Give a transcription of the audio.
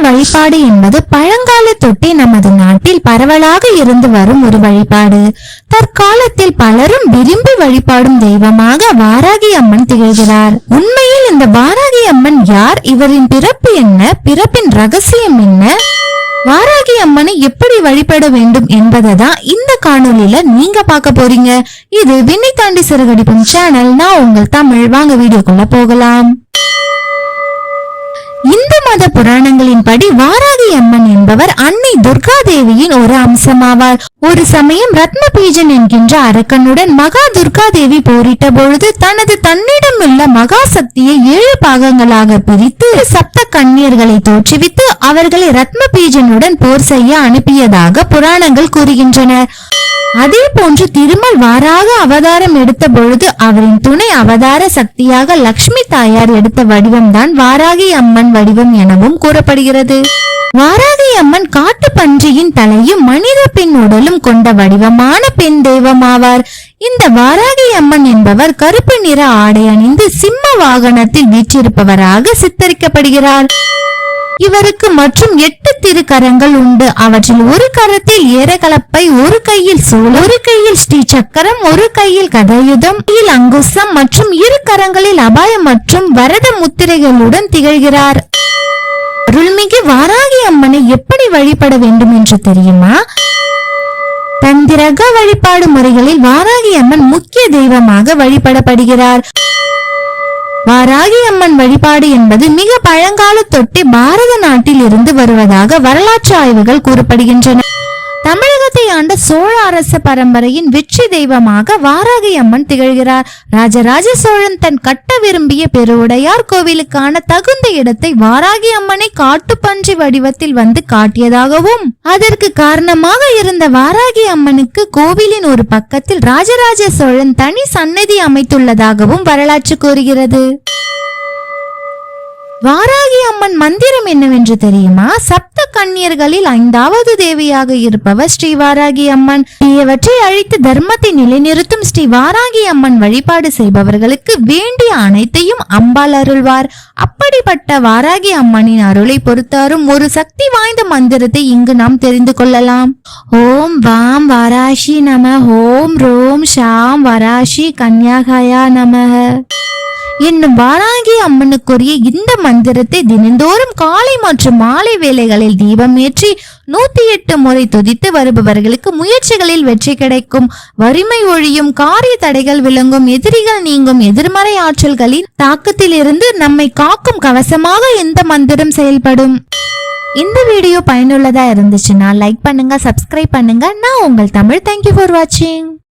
வழிபாடு என்பது பழங்கால தொட்டே நமது நாட்டில் பரவலாக இருந்து வரும் ஒரு வழிபாடு. தற்காலத்தில் பலரும் விரும்பி வழிபாடும் தெய்வமாக வாராகி அம்மன் திகழ்கிறார். உண்மையில் இந்த வாராகி அம்மன் யார்? இவரின் பிறப்பு என்ன? பிறப்பின் ரகசியம் என்ன? வாராகி அம்மனை எப்படி வழிபட வேண்டும் என்பதை தான் இந்த காணொளியில நீங்க பார்க்க போறீங்க. இது விண்ணை தாண்டி சிறுகடிப்பும் சேனல். நான் உங்கள் தமிழ். வாங்க வீடியோக்குள்ள போகலாம். இந்து மத புராணங்களின்படி வாராகி அம்மன் என்பவர் அன்னை துர்கா தேவியின் ஒரு அம்சமாவார். ஒரு சமயம் ரத்ன பீஜன் என்கின்ற அரக்கனுடன் மகா துர்கா தேவி போரிட்ட பொழுது தனது தன்னிடம் உள்ள மகா சக்தியை ஏழு பாகங்களாக பிரித்து சப்த கண்ணியர்களை தோற்றுவித்து அவர்களை ரத்ன பீஜனுடன் போர் செய்ய அனுப்பியதாக புராணங்கள் கூறுகின்றன. அதே போன்று திருமல் வாராக அவதாரம் எடுத்த பொழுது அவரின் துணை அவதார சக்தியாக லக்ஷ்மி தாயார் எடுத்த வடிவம்தான் வாராகி அம்மன் வடிவம் எனவும் கூறப்படுகிறது. வாராகி அம்மன் காட்டு பன்றியின் தலையும் மனித பெண் உடலும் கொண்ட வடிவமான பெண் தெய்வமாவார். இந்த வாராகி அம்மன் என்பவர் கருப்பு நிற ஆடை அணிந்து சிம்ம வாகனத்தில் வீற்றிருப்பவராக சித்தரிக்கப்படுகிறார். இவருக்கு மற்றும் எட்டு திருக்கரங்கள் உண்டு. அவற்றில் ஒரு கரத்தில் ஏரகலப்பை ஒரு கையில் சூழ் ஒரு கையில் ஸ்ரீ சக்கரம் ஒரு கையில் கதயுதம் அங்குசம் மற்றும் இரு கரங்களில் அபாயம் மற்றும் வரத முத்திரைகளுடன் திகழ்கிறார். அருள்மிகு வாராகி அம்மனை எப்படி வழிபட வேண்டும் என்று தெரியுமா? தந்திரக வழிபாடு முறைகளில் வாராகி அம்மன் முக்கிய தெய்வமாக வழிபடப்படுகிறார். வாராகி அம்மன் வழிபாடு என்பது மிக பழங்கால தொட்டே பாரத நாட்டில் இருந்து வருவதாக வரலாற்று ஆய்வுகள் கூறப்படுகின்றன. தமிழகத்தை ஆண்ட சோழ அரச பரம்பரையின் வெற்றி தெய்வமாக வாராகி அம்மன் திகழ்கிறார். ராஜராஜ சோழன் தன் கட்ட விரும்பிய பெருவுடையார் கோவிலுக்கான தகுந்த இடத்தை வாராகி அம்மனை காட்டுப்பன்றி வடிவத்தில் வந்து காட்டியதாகவும் அதற்கு காரணமாக இருந்த வாராகி அம்மனுக்கு கோவிலின் ஒரு பக்கத்தில் ராஜராஜ சோழன் தனி சன்னதி அமைத்துள்ளதாகவும் வரலாற்று கூறுகிறது. வாராகி அம்மன் மந்திரம் என்னவென்று தெரியுமா? சப்த கன்னியர்களில் ஐந்தாவது தேவியாக இருப்பவர் ஸ்ரீ வாராகி அம்மன். தீயவற்றை அழித்து தர்மத்தை நிலைநிறுத்தும் ஸ்ரீ வாராகி அம்மன் வழிபாடு செய்பவர்களுக்கு வேண்டிய அனைத்தையும் அம்பாள் அருள்வார். அப்படிப்பட்ட வாராகி அம்மனின் அருளை பொறுத்தாரும் ஒரு சக்தி வாய்ந்த மந்திரத்தை இங்கு நாம் தெரிந்து கொள்ளலாம். ஓம் வாம் வாராஷி நம ஓம் ரோம் ஷாம் வராஷி கன்யாகயா நமக என்னும் வாராகி அம்மனுக்குரிய இந்த மந்திரத்தை தினந்தோறும் காலை மற்றும் மாலை வேலைகளில் தீபம் ஏற்றி நூத்தி எட்டு முறை துதித்து வருபவர்களுக்கு முயற்சிகளில் வெற்றி கிடைக்கும். வறுமை ஒழியும் காரிய தடைகள் விளங்கும். எதிரிகள் நீங்கும். எதிர்மறை ஆற்றல்களின் தாக்கத்தில் இருந்து நம்மை காக்கும் கவசமாக இந்த மந்திரம் செயல்படும். இந்த வீடியோ பயனுள்ளதா இருந்துச்சுன்னா லைக் பண்ணுங்க சப்ஸ்கிரைப் பண்ணுங்க. நான் உங்கள் தமிழ். தேங்க்யூ ஃபார் வாட்சிங்